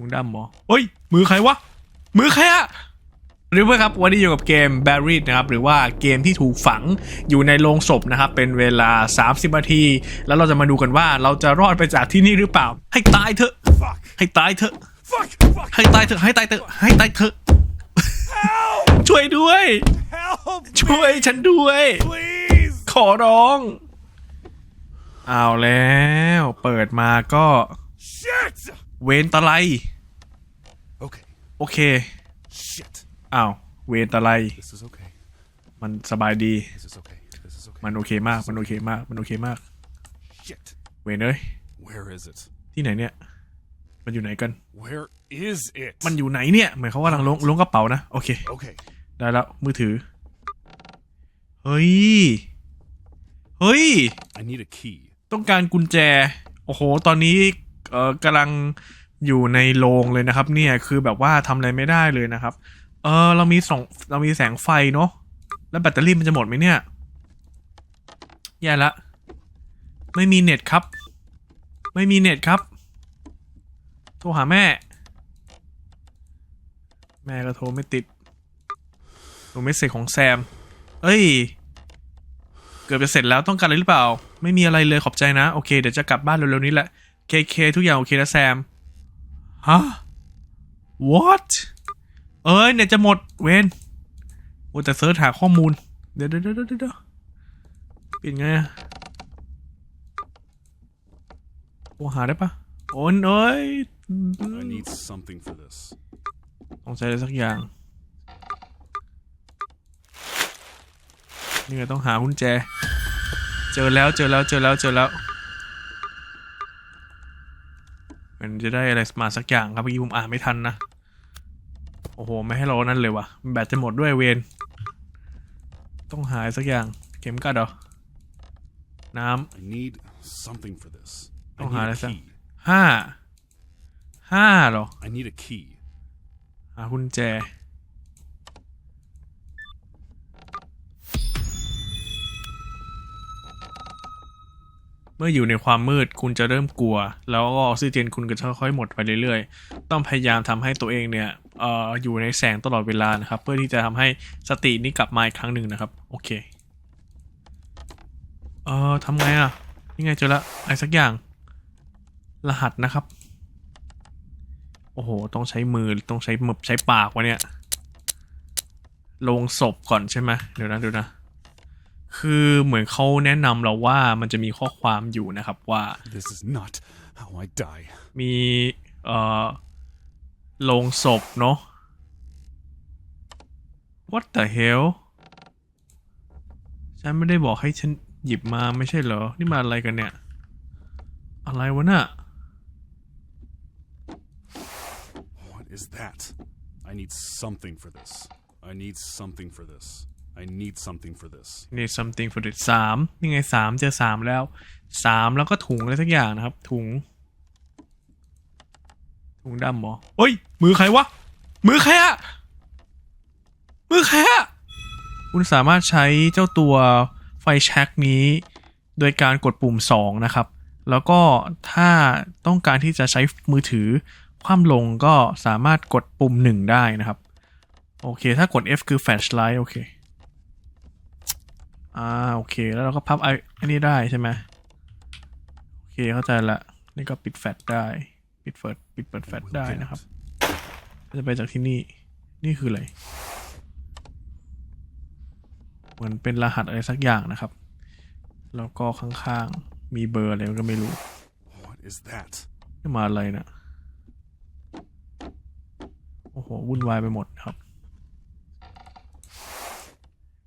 ถุงดำเหรอเฮ้ย มือใครวะ มือใครอะหรือว่าครับวันนี้อยู่กับเกม Buried นะครับหรือว่าเกมที่ถูกฝังอยู่ในโรงศพนะครับเป็นเวลา 30นาที แล้วเราจะมาดูกันว่าเราจะรอดไปจากที่นี่หรือเปล่า ให้ตายเถอะ Fuck! ให้ตายเถอะ Fuck! Fuck! ให้ตายเถอะให้ตายเถอะให้ตายเถอะ Help! ช่วยด้วย Help! ช่วยฉันด้วย Please! ขอร้อง เอาแล้ว เปิดมาก็ Shit! เวนตะไล Okay. โอเค Shit. อ้าว เวนตะไล This is okay. มันสบายดี This is okay. This is okay. มันโอเคมาก มันโอเคมาก มันโอเคมาก Shit. เวนเอ้ย Where is it? ที่ไหนเนี่ย มันอยู่ไหนกัน Where is it? มันอยู่ไหนเนี่ย เหมือนเขากำลังล้วงล้วงกระเป๋านะ โอเค Okay. ได้แล้ว มือถือ เฮ้ย เฮ้ย I need a key. ต้องการกุญแจ โอ้โห ตอนนี้ เออกำลังอยู่ในโรงเลยนะครับ เนี่ยคือแบบว่าทำอะไรไม่ได้เลยนะครับ เออเรามีสองเรามีแสงไฟเนาะแล้วแบตเตอรี่มันจะหมดไหมเนี่ยแย่ละไม่มีเน็ตครับ ไม่มีเน็ตครับ โทรหาแม่ แม่ก็โทรไม่ติดโทรไม่เสร็จของแซม เอ้ย เกือบจะเสร็จแล้วต้องการอะไรหรือเปล่า ไม่มีอะไรเลยขอบใจนะ โอเค เดี๋ยวจะกลับบ้านเร็วๆนี้แหละ เคเคทุกอย่างโอเคนะแซม ฮะ what เอ้ยเนี่ยจะหมดเวนโอ้แต่เซิร์ชหาข้อมูล เดี๋ยวเดี๋ยวเดี๋ยวเดี๋ยวเดี๋ยวเปลี่ยนไงอะโอ้หาได้ปะโอ้ยเอ้ย I need something for this. ต้องใช้อะไรสักอย่าง นี่ไงต้องหากุญแจ เจอแล้วเจอแล้วเจอแล้วเจอแล้ว มันจะได้อะไรมาสักอย่างครับเมื่อกี้ผมอ่านไม่ทันนะ โอ้โห ไม่ให้เรานั่นเลยวะแบตจะหมดด้วยเวน ต้องหาสักอย่าง เข็มกัดเหรอ น้ I need something for this. I Oh, need a Harrison. key. ำห้า ห้าเหรอ I need a key. หากุญแจ มื่ออยู่ในความมืดคุณจะเริ่มกลัว แล้วก็ออกซิเจนคุณก็จะค่อยๆหมดไปเรื่อยๆ ต้องพยายามทำให้ตัวเองเนี่ยอออยู่ในแสงตลอดเวลานะครับ เพื่อที่จะทำให้สตินี้กลับมาอีกครั้งหนึ่งนะครับ โอเค เอ่อทำไงอะนี่ไงเจอละอะไรสักอย่าง รหัสนะครับ โอ้โห ต้องใช้มือต้องใช้มือใช้ปากวะเนี่ยลงศพก่อนใช่ไหมเดี๋ยวนะเดี๋ยวนะ คือเหมือนเขาแนะนำเราว่ามันจะมีข้อความอยู่นะครับว่า This is not how I die. มีเอ่อลงศพเนาะ What the hell ฉันไม่ได้บอกให้ฉันหยิบมาไม่ใช่เหรอ นี่มาอะไรกันเนี่ย อะไรวะน่ะ What is that? I need something for this. I need something for this. I need something for this. need something for it สามนี่ไงสามเจอสามแล้วสามแล้วก็ถุงอะไรสักอย่างนะครับ ถุง ถุงดำหรอเฮ้ย มือใครวะ มือใครอะมือใครอะคุณสามารถใช้เจ้าตัวไฟแช็กนี้ โดยการกดปุ่ม 2 นะครับ แล้วก็ถ้าต้องการที่จะใช้มือถือ คว่ำลงก็สามารถกดปุ่ม 1 ได้นะครับ โอเค ถ้ากด F คือ flashlight โอเค อ่าโอเค แล้วเราก็พับไอ้อันนี้ได้ใช่ไหมโอเคเข้าใจละ นี่ก็ปิดแฟลชได้ ปิดเฟิร์ปิดเปิดแฟลช We'll ได้ get นะครับ it. จะไปจากที่นี่ นี่คืออะไร เหมือนเป็นรหัสอะไรสักอย่างนะครับ แล้วก็ข้างๆ มีเบอร์อะไรก็ไม่รู้ What is that? นี่มาอะไรนะโอ้โหวุ่นวายไปหมดครับ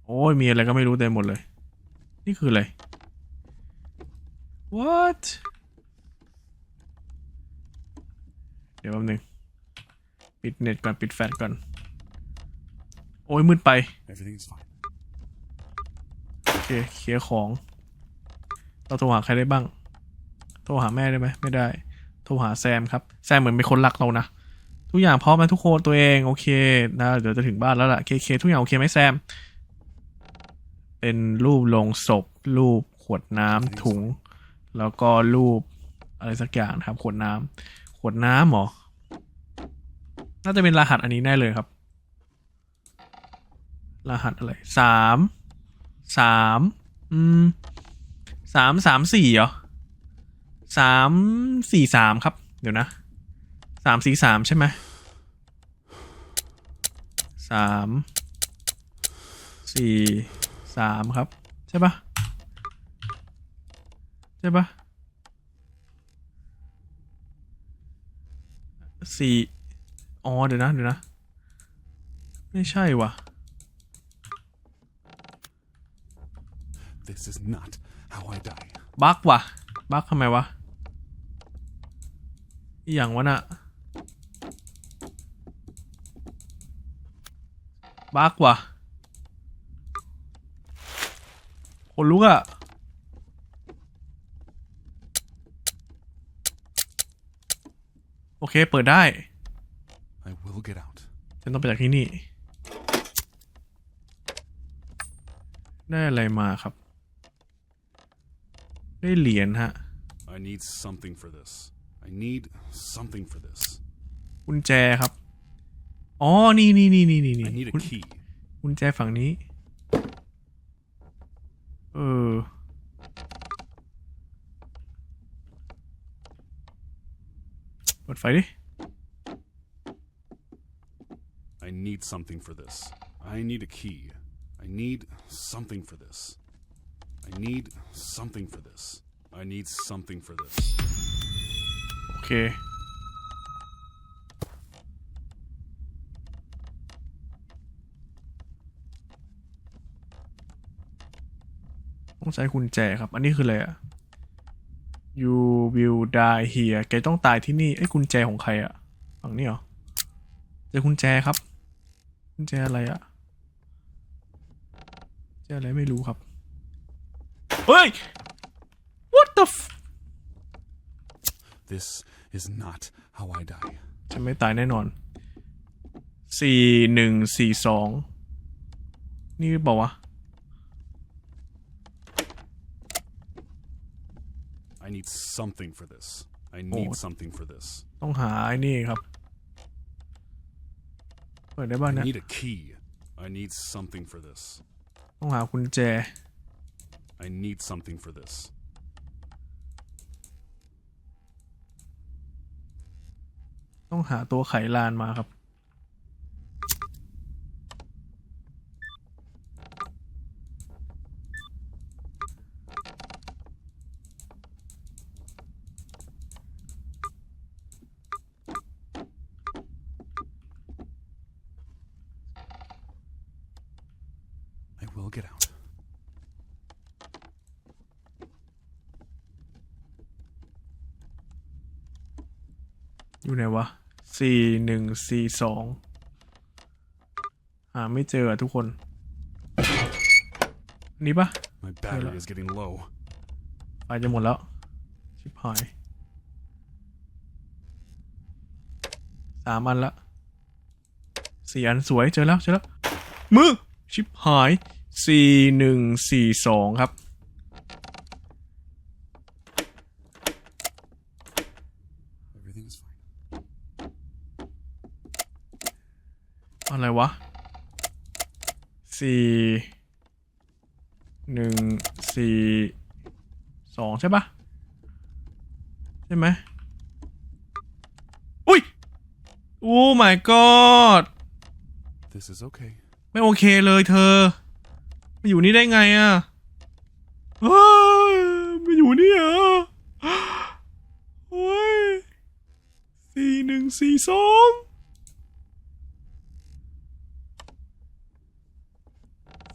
โอ้ยมีอะไรก็ไม่รู้เต็มหมดเลย นี่คืออะไร what เดี๋ยวแป๊บนึง ปิดเน็ตก่อน ปิดแฟลชก่อน โอ้ยมืดไป Everything's fine. โอเคเคลียร์ของ เราโทรหาใครได้บ้าง โทรหาแม่ได้ไหมไม่ได้ โทรหาแซมครับ แซมเหมือนเป็นคนรักเรานะ ทุกอย่างพร้อมนะทุกคนตัวเอง โอเคนะเดี๋ยวจะถึงบ้านแล้วล่ะเคเคทุกอย่างโอเคไหมแซม เป็นรูปลงศพ รูปขวดน้ำถุง แล้วก็รูปอะไรสักอย่างนะครับ ขวดน้ำขวดน้ำเหรอ น่าจะเป็นรหัสอันนี้แน่เลยครับ รหัสอะไรสามสามอืมสามสามสี่เหรอสามสี่สามครับ เดี๋ยวนะสามสี่สามใช่ไหมสามสี่ สามครับ ใช่ปะใช่ปะสี่อ๋อ เดี๋ยวนะ เดี๋ยวนะ ไม่ใช่วะ This is not how I die. บั๊กว่ะบั๊กทำไมวะอหย่างวะน่ะบั๊กว่ะ คนลุกอะโอเค เปิดได้ I will get out. ฉันต้องไปจากที่นี่ ได้อะไรมาครับ ได้เหรียญฮะ I need something for this. I need something for this. กุญแจครับ อ๋อ นี่นี่นี่นี่นี่นี่ I need a กุญ key. กุญแจฝั่งนี้ เออ เปิดไฟดิ I need something for this. I need a key. I need something for this. I need something for this. I need something for this. โอเค ต้องใช้กุญแจครับ อันนี้คืออะไรอะ you will die here แกต้องตายที่นี่ไอ้ยกุญแจของใครอะฝั่งนี้เหรอเจอกุญแจครับ กุญแจอะไรอะกุญแจอะไรไม่รู้ครับ เฮ้ย what the f This is not how I die. จะไม่ตายแน่นอนสี่หนึ่งสี่สองนี่บอกว่าวะ I need something for this. I need Oh. something for this. ต้องหาไอ้นี่ครับ เปิดได้บ้าง I เนี่ย need a key. I need something for this. ต้องหากุญแจ I need something for this. ต้องหาตัวไขลานมาครับ get out. อยู่ไหนวะสี่หนึ่งสี่สองหาไม่เจออะทุกคน นี่ปะ My battery is getting low. ไฟจะหมดแล้ว ชิบหายสามอันละสี่อันสวยเจอแล้วเจอแล้วมือชิบหาย สี่หนึ่งสี่สองครับ Everything is fine. อะไรวะสี่หนึ่งสี่สองใช่ปะใช่ไหมอุ้ยโอ้ my god This is okay. ไม่โอเคเลยเธอ มาอยู่นี่ได้ไงอะมาอยู่นี่เหรอโอ้ยสี่หนึ่งสี่สอง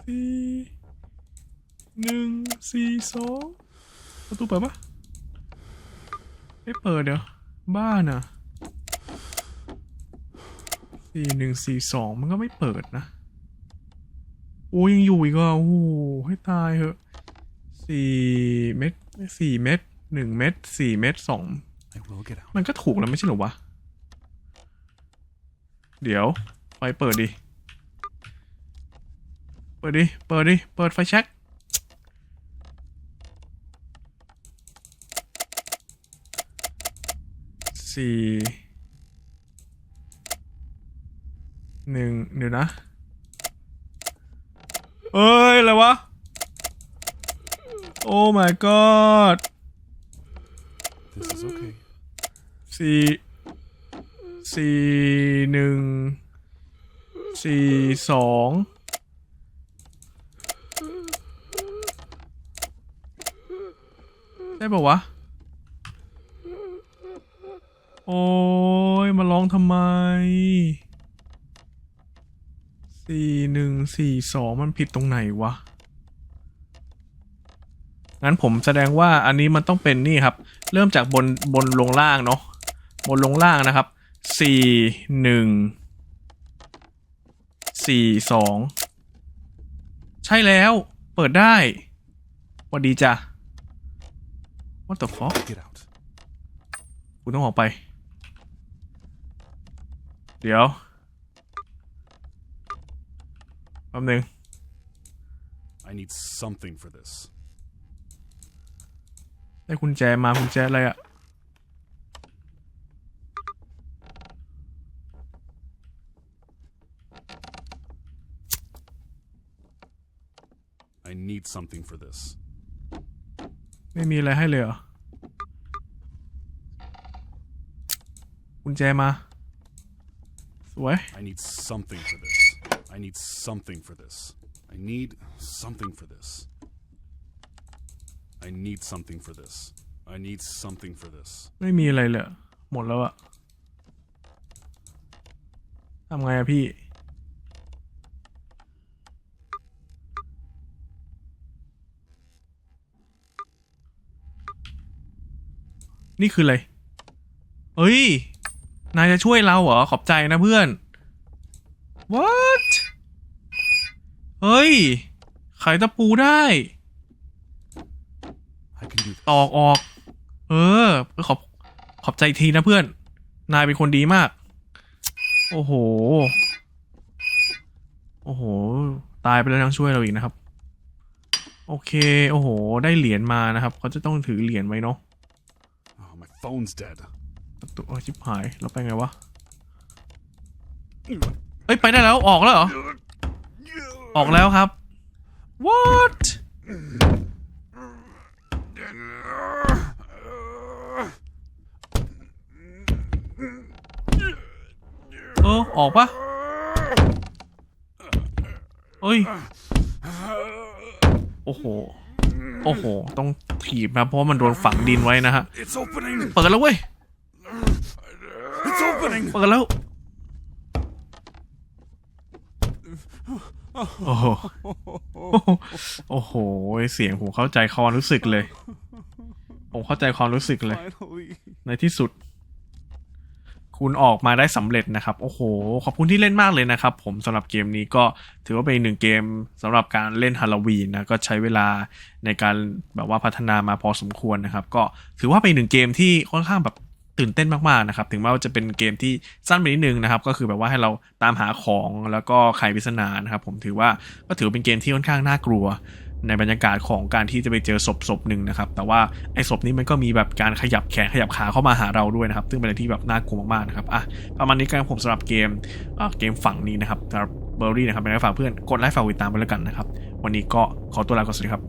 สี่หนึ่งสี่สองประตูเปิดปะไม่เปิดเดี๋ยวบ้านอะสี่หนึ่งสี่สองมันก็ไม่เปิดนะ โอ้ยังอยู่อีกอะโอ้โหให้ตายเหอะสี่เม็ดสี่เม็ดหนึ่งเม็ดสี่เม็ดสอง I will get out. มันก็ถูกแล้วไม่ใช่เหรอวะ เดี๋ยวไฟเปิดดิ เปิดดิ เปิดดิ เปิดไฟแช็กสี่หนึ่งเดี๋ยวนะ เอ้ย อะไรวะ โอ้ my god This is okay. สี่สี่หนึ่งสี่สองได้ป่าวะ โอ้ยมาร้องทำไม สี่หนึ่งสี่สองมันผิดตรงไหนวะ งั้นผมแสดงว่าอันนี้มันต้องเป็นนี่ครับ เริ่มจากบนบนลงล่างเนาะ บนลงล่างนะครับสี่หนึ่งสี่สองใช่แล้วเปิดได้หวัสดีจ้ะ What the fuck Get out. กูต้องออกไป เดี๋ยว ป๊บนึง I need something for this. ได้กุญแจมากุญแจอะไรอะ I need something for this. ไม่มีอะไรให้เลยเหรอกุญแจมา สวย I need something for this. I need something for this. I need something for this. I need something for this. I need something for this. ไม่มีอะไรเลยหรอหมดแล้วอะทำไงอะพี่ นี่คืออะไรเฮ้ย นายจะช่วยเราเหรอ ขอบใจนะเพื่อน what เฮ้ยไขตะปูได้ I can do this. ตอกออก เออ ขอบขอบใจอีกทีนะเพื่อน นายเป็นคนดีมาก โอ้โห โอ้โห ตายไปแล้วยังช่วยเราอีกนะครับ โอเค โอ้โห ได้เหรียญมานะครับ เขาจะต้องถือเหรียญไว้เนาะ Oh, my phone's dead. ประตูโอ้ยชิบหาย เราไปไงวะ เอ้ยไปได้แล้วออกแล้วเหรอ ออกแล้วครับ what เออออกปะเอ้ย โอ้โห โอ้โห ต้องถีบนะเพราะว่ามันโดนฝังดินไว้นะฮะ It's opening. เปิดแล้วเว้ย It's opening. เปิดแล้ว โอ้โห โอ้โห เสียงผมเข้าใจความรู้สึกเลย ผมเข้าใจความรู้สึกเลย ในที่สุด คุณออกมาได้สำเร็จนะครับ โอ้โห ขอบคุณที่เล่นมากเลยนะครับ ผมสำหรับเกมนี้ก็ถือว่าเป็นหนึ่งเกมสำหรับการเล่นฮาโลวีนนะ ก็ใช้เวลาในการแบบว่าพัฒนามาพอสมควรนะครับ ก็ถือว่าเป็นหนึ่งเกมที่ค่อนข้างแบบ ตื่นเต้นมากๆนะครับ ถึงแม้ว่าจะเป็นเกมที่สั้นไปนิดนึงนะครับ ก็คือแบบว่าให้เราตามหาของแล้วก็ไขปริศนานะครับ ผมถือว่าก็ถือเป็นเกมที่ค่อนข้างน่ากลัว ในบรรยากาศของการที่จะไปเจอศพศพหนึ่งนะครับ แต่ว่าไอ้ศพนี้มันก็มีแบบการขยับแขนขยับขาเข้ามาหาเราด้วยนะครับ ซึ่งเป็นอะไรที่แบบน่ากลัวมากๆนะครับอะประมาณนี้กันผมสำหรับเกมอะเกมฝั่งนี้นะครับสำหรับเบอร์รี่นะครับเป็นไงฝากเพื่อนกดไลค์ฝากติดตามไปแล้วกันนะครับ วันนี้ก็ขอตัวลาก่อนสวัสดีครับ